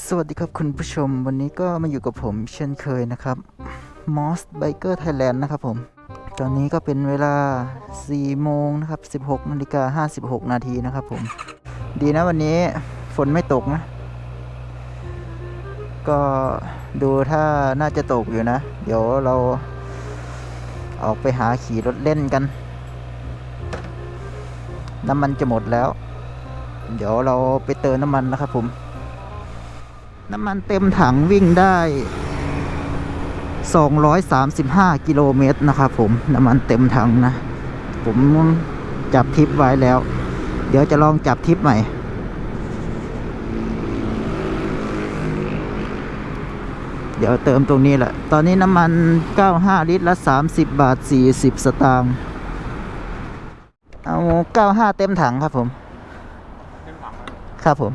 สวัสดีครับคุณผู้ชม วันนี้ก็มาอยู่กับผมเช่นเคยนะครับ m o s Biker Thailand นะครับผม ตอนนี้ก็เป็นเวลา 4 โมงนะครับ 16นาฬิกา56 นาทีนะครับผม ดีนะวันนี้ฝนไม่ตกนะ ก็ดูถ้าน่าจะตกอยู่นะ เดี๋ยวเราออกไปหาขี่รถเล่นกัน น้ำมันจะหมดแล้ว เดี๋ยวเราไปเติมน้ำมันนะครับผม น้ำมันเต็มถังวิ่งได้ 235 กิโลเมตรนะครับผมน้ำมันเต็มถังนะ ผมจับทิปไว้แล้ว เดี๋ยวจะลองจับทิปใหม่เดี๋ยวเติมตรงนี้แหละ ตอนนี้น้ำมัน 95 ลิตรละ 30 บาท 40 สตางค์ เอา 95 เต็มถังครับผมครับผม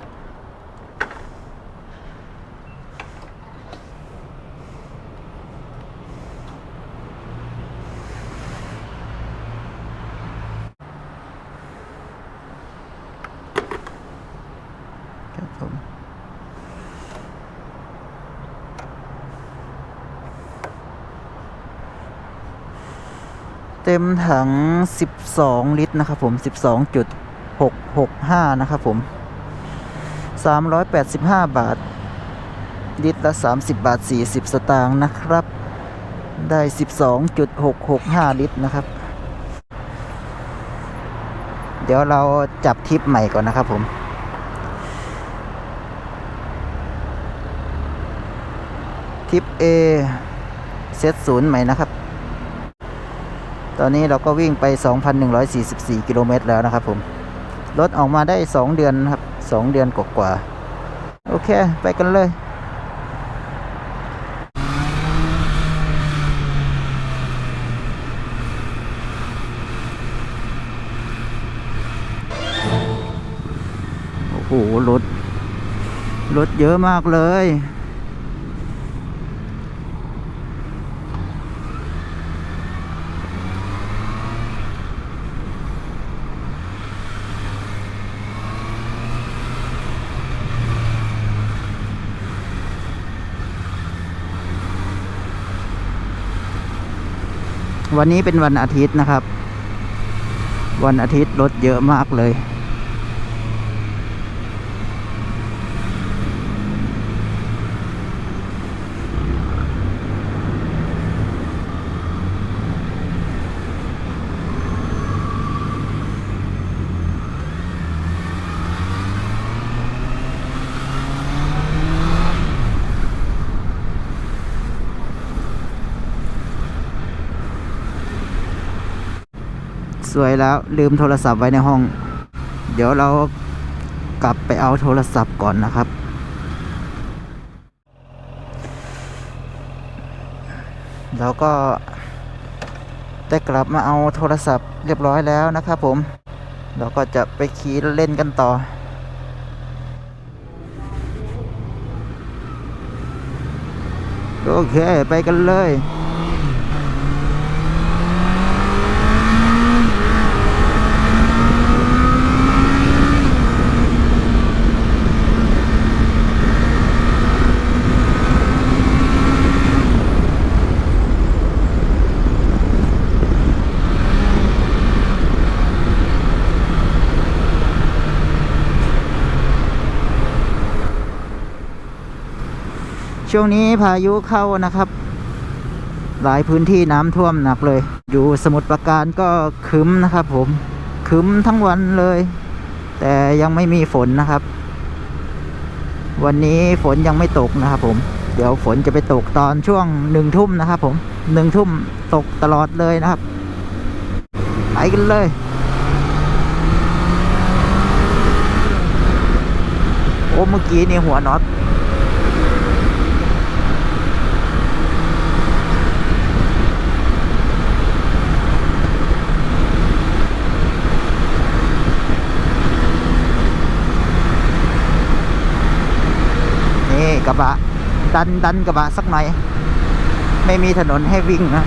ครับผม เต็มถัง 12 ลิตรนะครับผม 12.665 นะครับผม 385 บาท ลิตรละ 30 บาท 40 สตางค์นะครับ ได้ 12.665 ลิตรนะครับ เดี๋ยวเราจับทิปใหม่ก่อนนะครับผมทิป A เซตศูนย์ใหม่นะครับ ตอนนี้เราก็วิ่งไป 2,144 กิโลเมตรแล้วนะครับผมรถออกมาได้ 2 เดือนครับ 2 เดือนกว่าๆโอเค ไปกันเลยโอ้โหรถรถเยอะมากเลย วันนี้เป็นวันอาทิตย์นะครับ วันอาทิตย์รถเยอะมากเลย ส วยแล้วลืมโทรศัพท์ไว้ในห้อง เดี๋ยวเรากลับไปเอาโทรศัพท์ก่อนนะครับ แล้วก็ได้กลับมาเอาโทรศัพท์เรียบร้อยแล้วนะครับผม เราก็จะไปขี่เล่นกันต่อ โอเค ไปกันเลย ช่วงนี้พายุเข้านะครับ หลายพื้นที่น้ำท่วมหนักเลย อยู่สมุทรปราการก็คึ้มนะครับ ผมคึ้มทั้งวันเลย แต่ยังไม่มีฝนนะครับ วันนี้ฝนยังไม่ตกนะครับ ผม เดี๋ยวฝนจะไปตกตอนช่วงหนึ่งทุ่มนะครับ ผมหนึ่งทุ่มตกตลอดเลยนะครับไปกันเลยโอ้เมื่อกี้นี่หัวน็อต ดันดันกระบะสักหน่อย ไม่มีถนนให้วิ่งนะ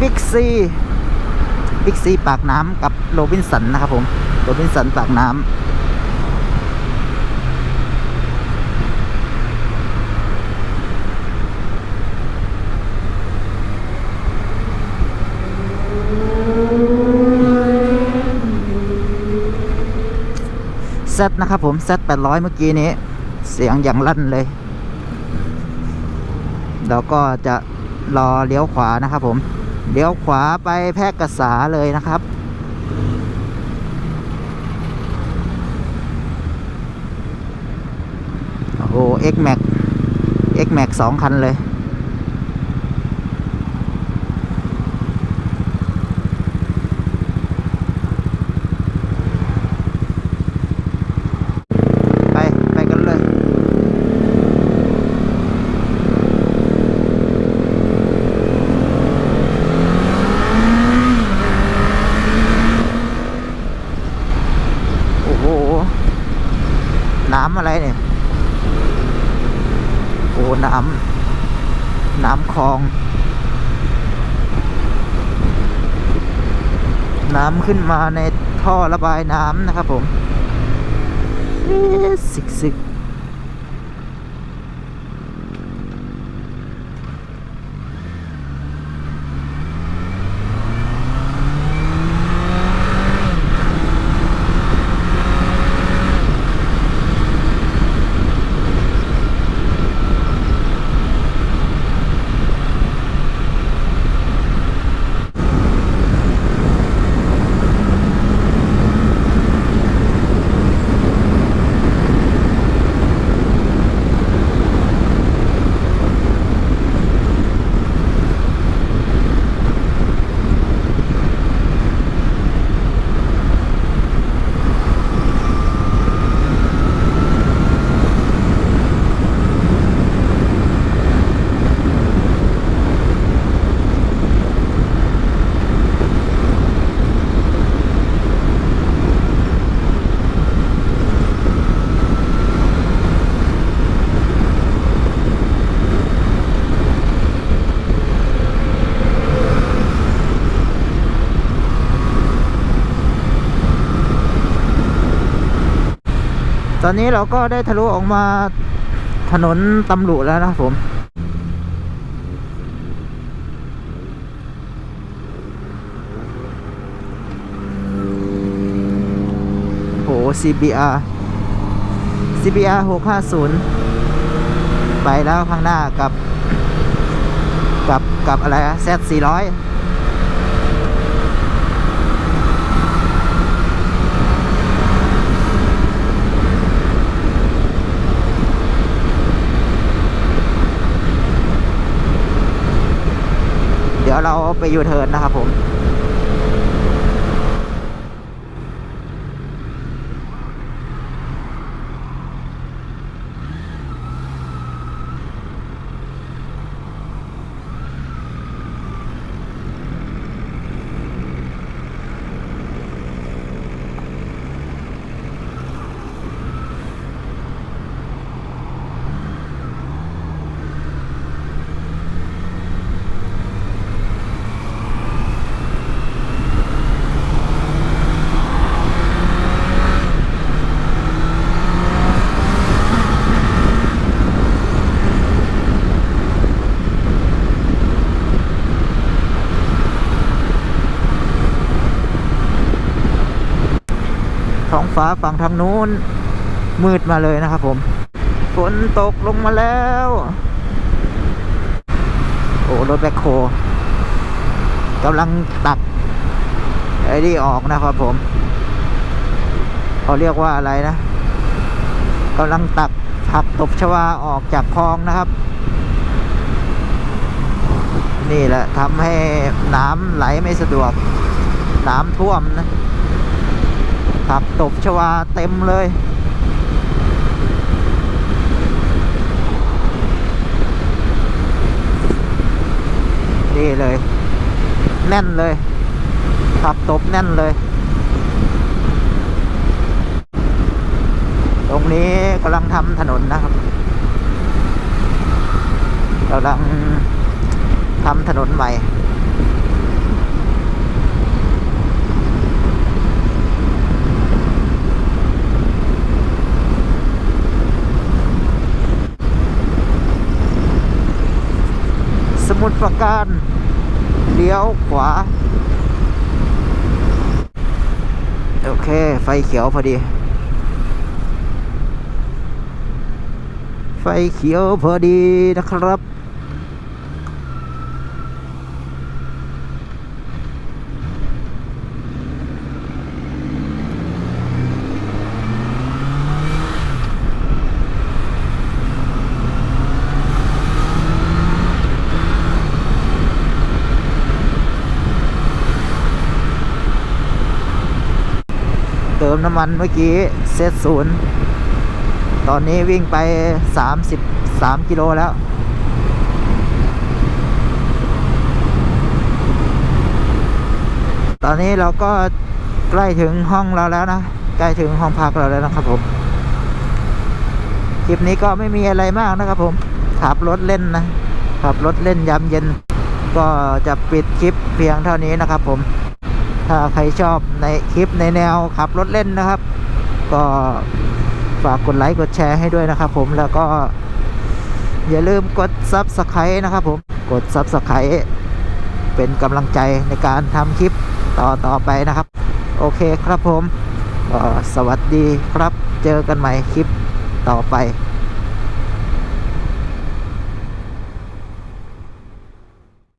บิ๊กซีบิ๊กซีปากน้ำกับโรบินสันนะครับผม โรบินสันปากน้ำ เซตนะครับผมเซต800 เมื่อกี้นี้ เสียงอย่างลั่นเลยเราก็จะรอเลี้ยวขวานะครับผม เลี้ยวขวาไปแพร่กษาเลยนะครับ โอ้โห X Max X Max สองคันเลย ไป ไปกันเลย โอ้โห น้ำอะไรเนี่ย โอ้ น้ำน้ำคลอง น้ำขึ้นมาในท่อระบายน้ำนะครับผมเอ๊ะสิกสิก ตอนนี้เราก็ได้ทะลุออกมาถนนตำรุแล้วนะครับผม โห CBR CBR 650 ไปแล้วข้างหน้ากับ กับกับอะไรอะ Z400 ไปยูเทิร์นนะครับผม ฟ้าฝั่งทางนู้น มืดมาเลยนะครับผมฝนตกลงมาแล้ว โอ้รถแบคโคกำลังตักไอ้นี่ออกนะครับผมเขาเรียกว่าอะไรนะกำลังตักผักตบชวาออกจากคลองนะครับ นี่แหละทำให้น้ำไหลไม่สะดวก น้ำท่วมนะ ผักตบชวาเต็มเลย นี่เลย แน่นเลย ผักตบแน่นเลย ตรงนี้กำลังทำถนนนะครับกำลังทำถนนใหม่ มุทรปราการเลี้ยวขวา โอเค ไฟเขียวพอดี ไฟเขียวพอดีนะครับ มน้ำมันเมื่อกี้เซตศูนย์ตอนนี้วิ่งไป 33 กิโลแล้ว ตอนนี้เราก็ใกล้ถึงห้องเราแล้วนะ ใกล้ถึงห้องพักเราแล้วนะครับผม คลิปนี้ก็ไม่มีอะไรมากนะครับผม ขับรถเล่นนะ ขับรถเล่นยามเย็น ก็จะปิดคลิปเพียงเท่านี้นะครับผม ถ้าใครชอบในคลิปในแนวขับรถเล่นนะครับ ก็ฝากกดไลค์กดแชร์ให้ด้วยนะครับผมแล้วก็ อย่าลืมกด Subscribe นะครับผมกด Subscribe เป็นกำลังใจในการทำคลิปต่อต่อไปนะครับ โอเคครับผมสวัสดีครับเจอกันใหม่คลิปต่อไป